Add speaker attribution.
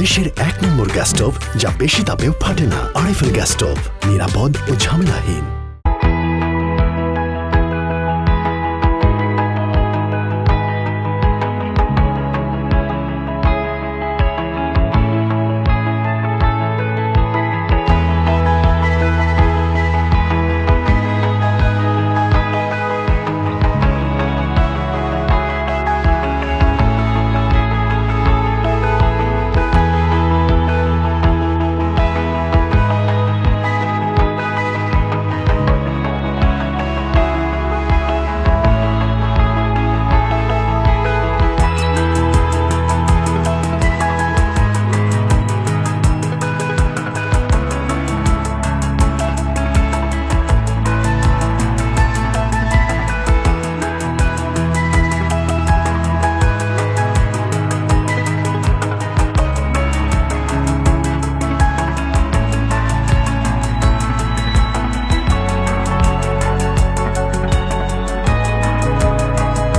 Speaker 1: দেশের এক নম্বর gas stove যা বেশি তাপেও ফাটে না। আরিফেল গ্যাস স্টোভ নিরাপদ ও ঝামেলাহীন।